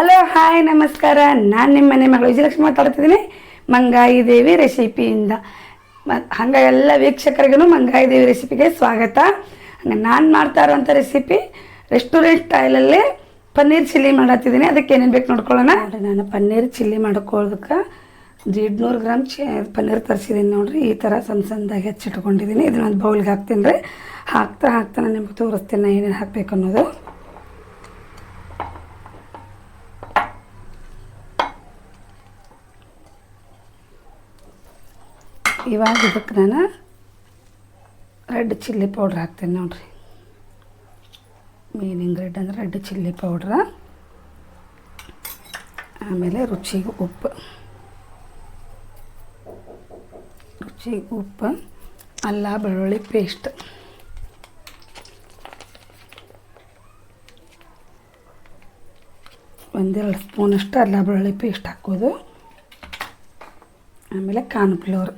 Hello, hi, ನಮಸ್ಕಾರ. ನಾನು ನಿಮ್ಮ ಮನೆ ಮಗಳು ವಿಜಯಲಕ್ಷ್ಮಿ ಮಾತಾಡ್ತಿದ್ದೀನಿ. ಮಂಗಾಯಿ ದೇವಿ ರೆಸಿಪಿಯಿಂದ. ಹಂಗ ಎಲ್ಲ ವೀಕ್ಷಕರಿಗೂ ಮಂಗಾಯಿ ದೇವಿ ರೆಸಿಪಿಗೆ ಸ್ವಾಗತ. ಹಂಗೆ ನಾನು ಮಾಡ್ತಾ ಇರೋವಂಥ ರೆಸಿಪಿ ರೆಸ್ಟೋರೆಂಟ್ ಸ್ಟೈಲಲ್ಲಿ ಪನ್ನೀರ್ ಚಿಲ್ಲಿ ಮಾಡತ್ತಿದ್ದೀನಿ. ಅದಕ್ಕೆ ಏನೇನು ಬೇಕು ನೋಡ್ಕೊಳ್ಳೋಣ? ನಾನು ಪನ್ನೀರ್ ಚಿಲ್ಲಿ ಮಾಡ್ಕೊಳ್ಳೋದಕ್ಕೆ ಎಂಟುನೂರು ಗ್ರಾಮ್ ಚಿ ಪನ್ನೀರ್ ತರಿಸಿದ್ದೀನಿ ನೋಡಿರಿ. ಈ ಥರ ಸಣ್ಣ ಸಣ್ಣದಾಗಿ ಹೆಚ್ಚಿಟ್ಕೊಂಡಿದ್ದೀನಿ ಇದನ್ನೊಂದು ಬೌಲ್ಗೆ ಹಾಕ್ತೀನಿ ರೀ. ಹಾಕ್ತಾ ಹಾಕ್ತಾ ನಾನು ನಿಮ್ಗೆ ತೋರಿಸ್ತೀನಿ ನಾನು ಏನೇನು ಹಾಕಬೇಕು ಅನ್ನೋದು. ಇವಾಗ ಇದಕ್ಕೆ ನಾನು ರೆಡ್ ಚಿಲ್ಲಿ ಪೌಡ್ರ್ ಹಾಕ್ತೀನಿ ನೋಡ್ರಿ. ಮೇನ್ ಇಂಗ್ರೀಡ್ ಅಂದ್ರೆ ರೆಡ್ ಚಿಲ್ಲಿ ಪೌಡ್ರ. ಆಮೇಲೆ ರುಚಿಗೆ ಉಪ್ಪು. ರುಚಿಗೆ ಉಪ್ಪು, ಅಲ್ಲ, ಬೆಳ್ಳುಳ್ಳಿ ಪೇಸ್ಟ್ ಒಂದೆರಡು ಸ್ಪೂನಷ್ಟು ಅಲ್ಲ, ಬೆಳ್ಳುಳ್ಳಿ ಪೇಸ್ಟ್ ಹಾಕೋದು. ಆಮೇಲೆ ಕಾರ್ನ್ಫ್ಲೋರ್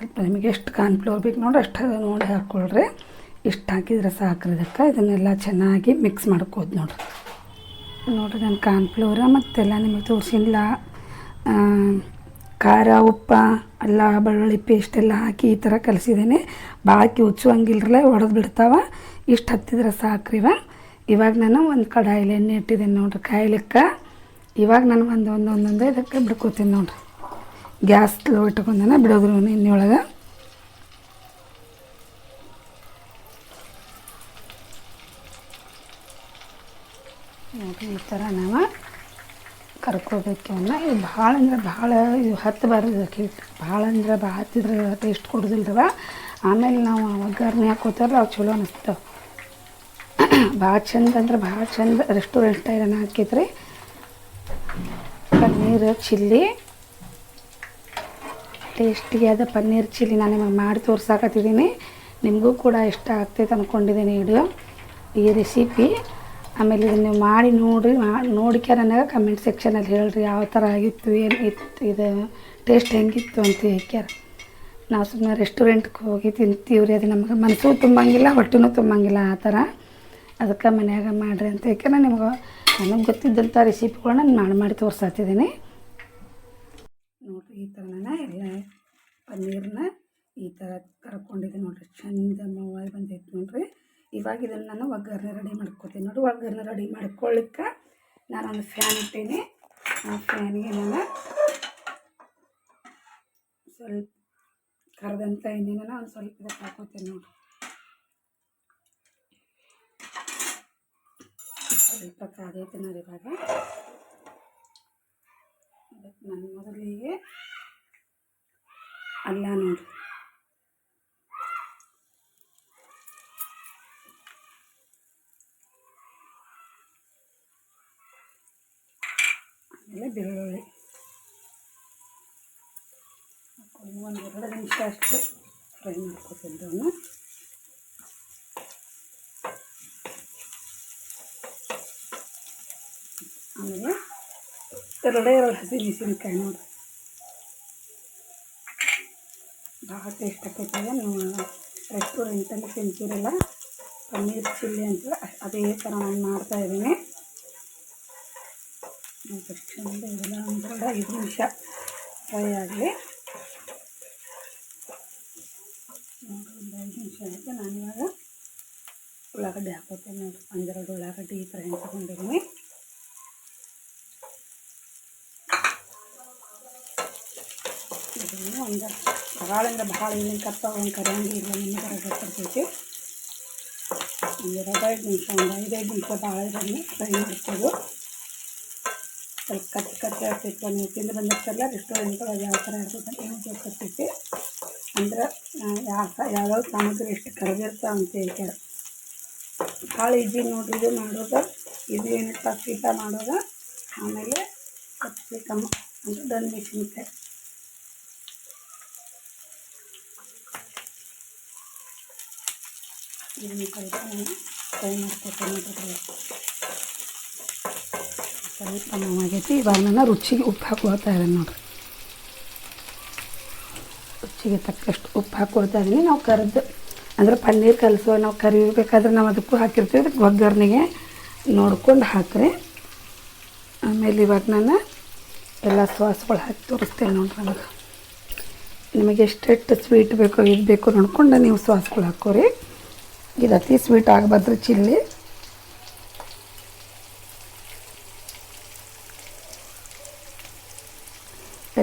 ಸ್ವಲ್ಪ ನಿಮಗೆ ಎಷ್ಟು ಕಾರ್ನ್ಫ್ಲೋರ್ ಬೇಕು ನೋಡಿ ಅಷ್ಟು ನೋಡಿ ಹಾಕ್ಕೊಳ್ರಿ ಇಷ್ಟು ಹಾಕಿದ್ರೆ ಸಾಕ್ರಿ ಇದಕ್ಕೆ. ಇದನ್ನೆಲ್ಲ ಚೆನ್ನಾಗಿ ಮಿಕ್ಸ್ ಮಾಡ್ಕೋದು ನೋಡಿರಿ. ನೋಡಿರಿ ನಾನು ಕಾರ್ನ್ಫ್ಲೋರ ಮತ್ತೆಲ್ಲ ನಿಮಗೆ ತೋರಿಸಿಲ್ಲ ಖಾರ, ಉಪ್ಪ ಎಲ್ಲ ಬೆಳ್ಳುಳ್ಳಿ ಪೇಸ್ಟ್ ಎಲ್ಲ ಹಾಕಿ ಈ ಥರ ಬಾಕಿ ಭಾಳ ಕಿವುಚುವಂಗಿಲ್ರಲ್ಲ ಒಡೆದು ಬಿಡ್ತಾವೆ. ಇಷ್ಟು ಹತ್ತಿದ್ರೆ ಸಾಕ್ರಿವ ಇವಾಗ ನಾನು ಒಂದು ಕಡಾಯಿಲಿ ಎಣ್ಣೆ ಇಟ್ಟಿದ್ದೀನಿ ನೋಡ್ರಿ, ಕಾಯ್ಲಿಕ್ಕೆ. ಇವಾಗ ನಾನು ಒಂದು ಒಂದು ಒಂದೊಂದು ಇದಕ್ಕೆ ಬಿಡ್ಕೋತೀನಿ ನೋಡ್ರಿ. ಗ್ಯಾಸ್ ಲೋ ಇಟ್ಕೊಂಡನ ಬಿಡೋದ್ರು ಎಣ್ಣೆ ಒಳಗೆ. ಈ ಥರ ನಾವು ಕರ್ಕೋಬೇಕನ್ನ ಇದು ಭಾಳ ಅಂದ್ರೆ ಭಾಳ ಇದು ಹತ್ತಬಾರ್ದು ಹಿಟ್ಟು ಭಾಳ ಅಂದ್ರೆ ಭಾಳ ಹತ್ತಿದ್ರೆ ಟೇಸ್ಟ್ ಕೊಡೋದಿಲ್ರವ. ಆಮೇಲೆ ನಾವು ಒಗ್ಗರಣೆ ಹಾಕೋತಾರಲ್ಲ ಅವು ಚಲೋ ಅನಿಸ್ತಾವೆ ಭಾಳ ಚಂದ ಅಂದ್ರೆ ಭಾಳ ಚಂದ ರೆಸ್ಟೋರೆಂಟ್ ಸ್ಟೈಲನ್ನು ಹಾಕಿದ್ರಿ. ಪನ್ನೀರ್, ಚಿಲ್ಲಿ. ಟೇಸ್ಟಿಗೆ ಆದ ಪನ್ನೀರ್ ಚಿಲ್ಲಿ ನಾನು ನಿಮಗೆ ಮಾಡಿ ತೋರ್ಸಾಕತ್ತಿದ್ದೀನಿ. ನಿಮಗೂ ಕೂಡ ಇಷ್ಟ ಆಗ್ತೈತೆ ಅಂದ್ಕೊಂಡಿದ್ದೀನಿ ವಿಡಿಯೋ ಈ ರೆಸಿಪಿ ಆಮೇಲೆ ಇದನ್ನು ನೀವು ಮಾಡಿ ನೋಡಿರಿ ನೋಡಿಕೆ ನನಗೆ ಕಮೆಂಟ್ ಸೆಕ್ಷನಲ್ಲಿ ಹೇಳ್ರಿ ಯಾವ ಥರ ಆಗಿತ್ತು, ಏನು ಇತ್ತು, ಇದು ಟೇಸ್ಟ್ ಹೆಂಗಿತ್ತು ಅಂತ ಹೇಳ್ಕ್ಯಾರ ನಾವು ಸುಮ್ಮನೆ ರೆಸ್ಟೋರೆಂಟ್ಗೆ ಹೋಗಿ ತಿಂತೀವ್ರಿ, ಅದು ನಮ್ಗೆ ಮನಸ್ಸು ತುಂಬಂಗಿಲ್ಲ, ಹೊಟ್ಟೆನೂ ತುಂಬಂಗಿಲ್ಲ ಆ ಥರ ಅದಕ್ಕೆ ಮನ್ಯಾಗ ಮಾಡಿರಿ ಅಂತ ಯಾಕೆ ನಿಮ್ಗೆ ನನಗೆ ಗೊತ್ತಿದ್ದಂಥ ರೆಸಿಪಿಗಳನ್ನ ನಾನು ಮಾಡಿ ಮಾಡಿ ನೋಡಿರಿ, ಈ ಥರ ನಾನು ಎಲ್ಲ ಪನ್ನೀರನ್ನ ಈ ಥರ ಕರ್ಕೊಂಡಿದ್ದೆ ನೋಡಿರಿ. ಚಂದ ಮವಾಗಿ ಬಂದೈತೆ ನೋಡಿರಿ. ಇವಾಗ ಇದನ್ನು ನಾನು ಒಗ್ಗರಣೆ ರೆಡಿ ಮಾಡ್ಕೊತೀನಿ ನೋಡಿ ಒಗ್ಗರಣೆ ರೆಡಿ ಮಾಡ್ಕೊಳ್ಳಿಕ್ಕೆ ಒಂದು ಫ್ಯಾನ್ ಇಟ್ಟೀನಿ. ಆ ಫ್ಯಾನ್ಗೆ ನಾನು ಸ್ವಲ್ಪ ಕರೆದಂಥ ಎಣ್ಣೆನ ಒಂದು ಸ್ವಲ್ಪ ಇದಕ್ಕೆ ಹಾಕೋತೀನಿ ನೋಡಿ ಸ್ವಲ್ಪ ಕಾದೈತೆ ನೋಡಿ ಇವಾಗ. ಅದಕ್ಕೆ ನಾನು ಮೊದಲಿಗೆ ಅಲ್ಲ ನೋಡಿ ಆಮೇಲೆ ಬೆಳ್ಳುಳ್ಳಿ ಹಾಕೊಂಡು ಒಂದು ಎರಡು ನಿಮಿಷ ಅಷ್ಟು ಫ್ರೈ ಮಾಡ್ಕೊತೀನಿ ಅವನ್ನ ಆಮೇಲೆ ಎರಡೇ ಎರಡು ಹಸಿ ಮೆಣಸಿನ್ಕಾಯಿ ನೋಡಿ ಭಾಳ ಟೇಸ್ಟ್ ಆಕೈತೆ ನೀವು ರೆಸ್ಟೋರೆಂಟಲ್ಲಿ ತಿಂತೀರಲ್ಲ? ಪನ್ನೀರ್ ಚಿಲ್ಲಿ ಅಂತ ಅದೇ ಥರ ನಾನು ಮಾಡ್ತಾ ಮಾಡ್ತಾಯಿದ್ದೀನಿ ಚಂದ ಇದೆಲ್ಲ ಒಂದು ಐದು ನಿಮಿಷ ಫ್ರೈ ಆಗಲಿ. ಒಂದು ಐದು ನಿಮಿಷ ಆಯಿತು. ನಾನಿವಾಗ ಉಳ್ಳಾಗಡ್ಡಿ ಹಾಕೋತೇನೆ. ನೋಡಿ ಒಂದೆರಡು ಉಳ್ಳಾಗಡ್ಡಿ ಥರ ಒಂದು ಭಾಳ ಅಂದ್ರೆ ಭಾಳ ಏನೇನು ಕಪ್ಪ ಒಂದು ಕರಿಯಂಗಿಲ್ಲ ನಿಮಗೆ ಗೊತ್ತಿರ್ತೈತಿ ಒಂದು ಎರಡೈದು ನಿಮಿಷ, ಒಂದು ಐದೈದು ನಿಮಿಷ ಭಾಳ ಇದನ್ನು ಫ್ರೈ ಮಾಡ್ತೀವಿ ಸ್ವಲ್ಪ ಕಟ್ ಕಟ್ ಆಗ್ತೈತಿ ನೀವು ತಿಂದು ಬಂದಿರ್ತಲ್ಲ ರೆಸ್ಟೋರೆಂಟ್ಗಳು ಯಾವ ಥರ ಇರ್ತದೆ ಏನು ಗೊತ್ತಿರ್ತೈತಿ ಅಂದ್ರೆ ಯಾವ ಯಾವ್ಯಾವ ಸಾಮಗ್ರಿ ಎಷ್ಟು ಕರೆದಿರ್ತ ಅಂತ ಹೇಳ್ತಾರೆ ಭಾಳ ಈಜಿ ನೋಡ್ರಿ, ಇದು ಮಾಡೋದು, ಇದು ಏನು ಟಫ್ ಮಾಡೋದು. ಆಮೇಲೆ ಕ್ಯಾಪ್ಸಿಕಮ್ ಅಂದ್ರೆ ದನ್ ಮೆಣಸಿನ್ಕಾಯಿ ಇದನ್ನು ಸ್ವಲ್ಪ ನಾನು ಫ್ರೈ ಮಾಡ್ಕೊತೀನಿ ಸ್ವಲ್ಪ ಆಗೈತಿ ಇವಾಗ ನಾನು ರುಚಿಗೆ ಉಪ್ಪು ಹಾಕೊಳ್ತಾ ಇದ್ದೀನಿ ನೋಡಿರಿ. ರುಚಿಗೆ ತಕ್ಕಷ್ಟು ಉಪ್ಪು ಹಾಕೊಳ್ತಾ ಇದ್ದೀನಿ. ನಾವು ಕರೆದು, ಅಂದರೆ ಪನ್ನೀರ್ ಕಲಸು, ನಾವು ಕರಿಬೇಕಾದ್ರೆ ನಾವು ಅದಕ್ಕೂ ಹಾಕಿರ್ತೀವಿ. ಅದಕ್ಕೆ ಒಗ್ಗರಣೆಗೆ ನೋಡ್ಕೊಂಡು ಹಾಕ್ರಿ. ಆಮೇಲೆ ಇವಾಗ ನಾನು ಎಲ್ಲ ಸಾಸ್ಗಳು ಹಾಕಿ ತೋರಿಸ್ತೇನೆ ನೋಡ್ರಿ ನಮಗೆ ನಿಮಗೆ ಎಷ್ಟೆಷ್ಟು ಸ್ವೀಟ್ ಬೇಕೋ, ಇದು ಬೇಕೋ ನೋಡ್ಕೊಂಡು ನೀವು ಸಾಸ್ಗಳು ಹಾಕೋರಿ ಇದು ಅತಿ ಸ್ವೀಟ್ ಆಗಬಾರ್ದು ಚಿಲ್ಲಿ.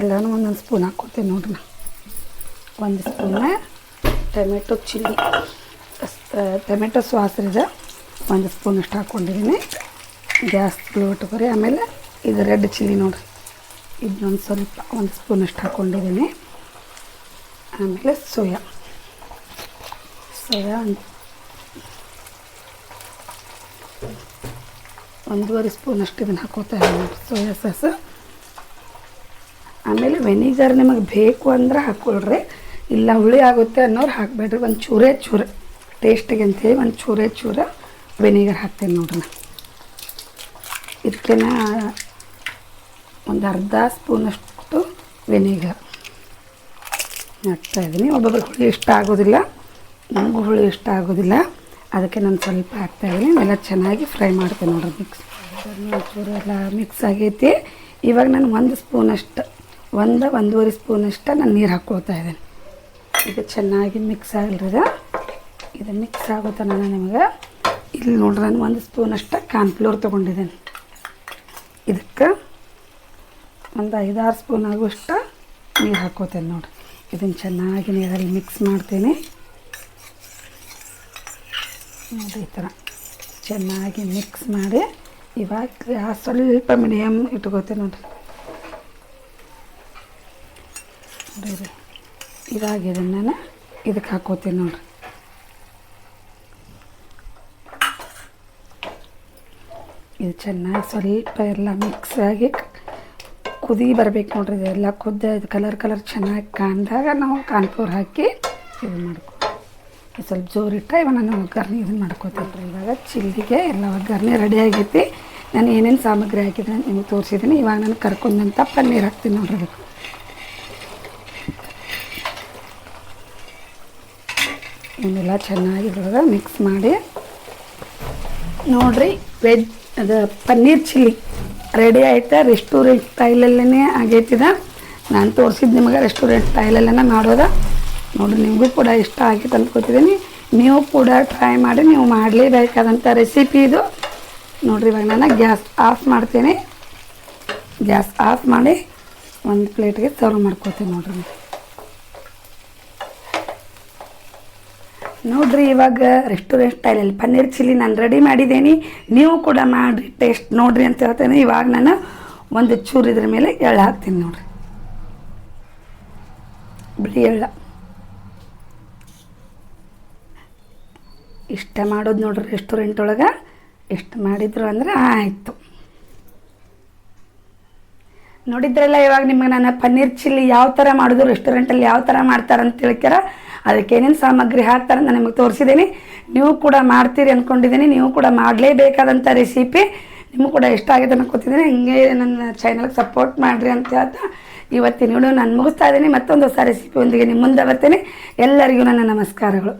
ಎಲ್ಲನೂ ಒಂದೊಂದು ಸ್ಪೂನ್ ಹಾಕ್ಕೊತೀನಿ ನೋಡ್ರಿ ನಾ. ಒಂದು spoon tomato chilli. Tomato sauce ಇದೆ. ಒಂದು ಸ್ಪೂನ್ ಅಷ್ಟು ಹಾಕ್ಕೊಂಡಿದ್ದೀನಿ ಗ್ಯಾಸ್ ಇಟ್ಕೊರಿ ಆಮೇಲೆ ಇದು ರೆಡ್ ಚಿಲ್ಲಿ ನೋಡಿರಿ. ಇದನ್ನೊಂದು ಸ್ವಲ್ಪ, ಒಂದು ಸ್ಪೂನ್ ಅಷ್ಟು ಹಾಕ್ಕೊಂಡಿದ್ದೀನಿ ಆಮೇಲೆ ಸೋಯಾ. ಸೋಯಾ ಒಂದೂವರೆ ಸ್ಪೂನ್ ಅಷ್ಟು ಇದನ್ನು ಹಾಕೋತಾ ಇದ್ದೀನಿ ಸೋಯಾ ಸಾಸ್. ಆಮೇಲೆ ವೆನಿಗರ್ ನಿಮಗೆ ಬೇಕು ಅಂದ್ರೆ ಹಾಕ್ಕೊಳ್ರಿ ಇಲ್ಲ ಹುಳಿ ಆಗುತ್ತೆ ಅನ್ನೋರು ಹಾಕಬೇಡ್ರಿ. ಒಂದು ಚೂರೇ ಚೂರ. ಟೇಸ್ಟಿಗೆ ಅಂತೇಳಿ ಒಂದು ಚೂರೇ ಚೂರ ವೆನಿಗರ್ ಹಾಕ್ತೇನೆ ನೋಡ್ರಿ ಇದಕ್ಕೆ ಒಂದು ಅರ್ಧ ಸ್ಪೂನಷ್ಟು ವೆನಿಗರ್ ಹಾಕ್ತಾ ಇದ್ದೀನಿ ಒಬ್ಬೊಬ್ರಿಗೆ ಹುಳಿ ಇಷ್ಟ ಆಗೋದಿಲ್ಲ. ನಮಗೂ ಹುಳಿ ಇಷ್ಟ ಆಗೋದಿಲ್ಲ. ಅದಕ್ಕೆ ನಾನು ಸ್ವಲ್ಪ ಹಾಕ್ತಾಯಿದ್ದೀನಿ ಎಲ್ಲ ಚೆನ್ನಾಗಿ ಫ್ರೈ ಮಾಡ್ತೇನೆ ನೋಡ್ರಿ ಮಿಕ್ಸ್ ಚೂರು ಎಲ್ಲ ಮಿಕ್ಸ್ ಆಗೈತಿ. ಇವಾಗ ನಾನು ಒಂದು ಸ್ಪೂನಷ್ಟು ಒಂದು ಒಂದೂವರೆ ಸ್ಪೂನಷ್ಟು ನಾನು ನೀರು ಹಾಕ್ಕೊಳ್ತಾ ಇದ್ದೀನಿ. ಇದು ಚೆನ್ನಾಗಿ ಮಿಕ್ಸ್ ಆಗಲ್ರಿ ಇದು. ಮಿಕ್ಸ್ ಆಗುತ್ತೆ ನಾನು ನಿಮಗೆ, ಇಲ್ಲಿ ನೋಡ್ರಿ ನಾನು ಒಂದು ಸ್ಪೂನಷ್ಟು ಕಾರ್ನ್ಫ್ಲೋರ್ ತೊಗೊಂಡಿದ್ದೀನಿ. ಇದಕ್ಕೆ ಒಂದು ಐದಾರು ಸ್ಪೂನ್ ಆಗುವಷ್ಟು ನೀರು ಹಾಕ್ಕೋತೇನೆ ನೋಡಿರಿ. ಇದನ್ನು ಚೆನ್ನಾಗಿ ನೀರಲ್ಲಿ ಮಿಕ್ಸ್ ಮಾಡ್ತೀನಿ. ಈ ಥರ. ಚೆನ್ನಾಗಿ ಮಿಕ್ಸ್ ಮಾಡಿ ಇವಾಗ ಗ್ಯಾಸ್ ಸ್ವಲ್ಪ ಮೀಡಿಯಮ್ ಇಟ್ಕೋತೀನಿ ನೋಡಿರಿ. ನೋಡಿರಿ ಇವಾಗ ನಾನು. ಇದಕ್ಕೆ ಹಾಕೋತೀನಿ ನೋಡಿರಿ. ಇದು ಚೆನ್ನಾಗಿ ಸ್ವಲ್ಪ ಎಲ್ಲ ಮಿಕ್ಸ್ ಆಗಿ ಕುದಿ ಬರಬೇಕು ನೋಡ್ರಿ, ಇದೆಲ್ಲ ಕುದ್ದ ಇದು ಕಲರ್ ಕಲರ್ ಚೆನ್ನಾಗಿ ಕಾಣ್ದಾಗ ನಾವು ಕಾನ್ಪೂರ್ ಹಾಕಿ ಇದು ಮಾಡ್ಕೊ ಸ್ವಲ್ಪ ಜೋರಿಟ್ಟ ಇವಾಗ ನಾನು ಒಗ್ಗರಣೆ ಇದನ್ನು ಮಾಡ್ಕೋತೀನಿ ಇವಾಗ ಚಿಲ್ಲಿಗೆ ಎಲ್ಲ ಒಗ್ಗರಣೆ ರೆಡಿ ಆಗೈತಿ. ನಾನು ಏನೇನು ಸಾಮಗ್ರಿ ಹಾಕಿದ್ರೆ ನಿಮ್ಗೆ ತೋರಿಸಿದ್ದೀನಿ ಇವಾಗ ನಾನು ಕರ್ಕೊಂಡಂತ ಪನ್ನೀರ್ ಹಾಕ್ತೀನಿ ನೋಡ್ರಿ ಇವನ್ನೆಲ್ಲ ಚೆನ್ನಾಗಿ ಇವಾಗ ಮಿಕ್ಸ್ ಮಾಡಿ. ನೋಡ್ರಿ ವೆಜ್ ಅದು ಪನ್ನೀರ್ ಚಿಲ್ಲಿ ರೆಡಿ ಆಯ್ತಾ? ರೆಸ್ಟೋರೆಂಟ್ ಸ್ಟೈಲಲ್ಲೇ ಆಗೈತಿದ? ನಾನು ತೋರಿಸಿದ್ದು ನಿಮಗೆ ರೆಸ್ಟೋರೆಂಟ್ ಸ್ಟೈಲಲ್ಲೇ ಮಾಡೋದ? ನೋಡಿರಿ ನಿಮಗೂ ಕೂಡ ಇಷ್ಟ ಆಗಿ ತಂದ್ಕೊತಿದ್ದೀನಿ ನೀವು ಕೂಡ ಟ್ರೈ ಮಾಡಿ, ನೀವು ಮಾಡಲೇಬೇಕಾದಂಥ ರೆಸಿಪಿ ಇದು. ನೋಡಿರಿ, ಇವಾಗ ನಾನು ಗ್ಯಾಸ್ ಆಫ್ ಮಾಡ್ತೀನಿ. ಗ್ಯಾಸ್ ಆಫ್ ಮಾಡಿ ಒಂದು ಪ್ಲೇಟ್ಗೆ ಸರ್ವ್ ಮಾಡ್ಕೋತೀನಿ ನೋಡ್ರಿ ನೋಡ್ರಿ, ಇವಾಗ ರೆಸ್ಟೋರೆಂಟ್ ಸ್ಟೈಲಲ್ಲಿ ಪನ್ನೀರ್ ಚಿಲ್ಲಿ ನಾನು ರೆಡಿ ಮಾಡಿದ್ದೀನಿ. ನೀವು ಕೂಡ ಮಾಡಿರಿ ಟೇಸ್ಟ್ ನೋಡ್ರಿ ಅಂತ ಹೇಳ್ತೇನೆ. ಇವಾಗ ನಾನು ಒಂದು ಚೂರು ಇದ್ರ ಮೇಲೆ ಎಳ್ಳು ಹಾಕ್ತೀನಿ ನೋಡ್ರಿ. ಬಿಳಿ ಎಳ್ಳ. ಇಷ್ಟ ಮಾಡೋದು ನೋಡ್ರಿ ರೆಸ್ಟೋರೆಂಟ್ ಒಳಗೆ. ಎಷ್ಟು ಮಾಡಿದ್ರು ಅಂದ್ರೆ ಆಯಿತು. ನೋಡಿದ್ರಲ್ಲ ಇವಾಗ ನಿಮಗೆ ನಾನು ಪನ್ನೀರ್ ಚಿಲ್ಲಿ ಯಾವ ಥರ ಮಾಡೋದು ರೆಸ್ಟೋರೆಂಟಲ್ಲಿ ಯಾವ ಥರ ಮಾಡ್ತಾರೆ ಅಂತ ಹೇಳ್ತೀರ ಅದಕ್ಕೆ ಏನೇನು ಸಾಮಗ್ರಿ ಹಾಕ್ತಾರೆ ನಾನು ನಿಮಗೆ ತೋರಿಸಿದ್ದೀನಿ ನೀವು ಕೂಡ ಮಾಡ್ತೀರಿ ಅಂದ್ಕೊಂಡಿದ್ದೀನಿ ನೀವು ಕೂಡ ಮಾಡಲೇಬೇಕಾದಂಥ ರೆಸಿಪಿ ನಿಮಗೂ ಕೂಡ ಇಷ್ಟ ಆಗಿದೆ ಅನ್ಕೋತಿದ್ದೀನಿ ಹಿಂಗೆ ನನ್ನ ಚಾನಲ್ಗೆ ಸಪೋರ್ಟ್ ಮಾಡಿರಿ ಅಂತ ಹೇಳ್ತಾ ಇವತ್ತಿನ ವಿಡಿಯೋ ನಾನು ಮುಗಿಸ್ತಾ ಇದ್ದೀನಿ. ಮತ್ತೊಂದು ಹೊಸ ರೆಸಿಪಿ ಒಂದಿಗೆ ನಿಮ್ಮ ಮುಂದೆ ಬರ್ತೀನಿ. ಎಲ್ಲರಿಗೂ ನನ್ನ ನಮಸ್ಕಾರಗಳು.